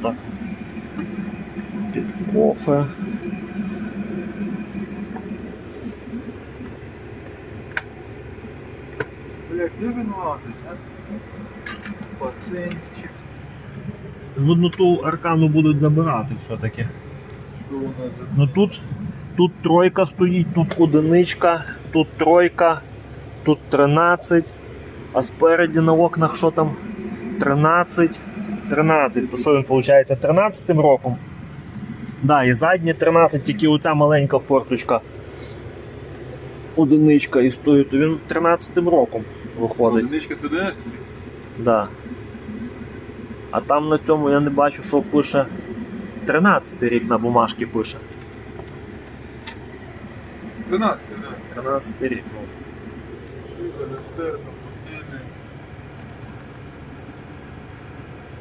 Отак. Під кофе. Блядь, де він лазить, а? Пацинчик. Видно, ту аркану будуть забирати все-таки. Що у нас за Ну тут, тут тройка стоїть, тут одиничка, тут тройка, тут 13, а спереді на окнах що там? 13, 13. То що він виходить 13 роком? Да, і заднє 13, тільки оця маленька форточка. Одиничка і стоїть, то він 13 роком виходить. Одиничка це 11? Да. А там на цьому я не бачу, що пише 13 рік на бумажці пише. 13, да. 13 рік.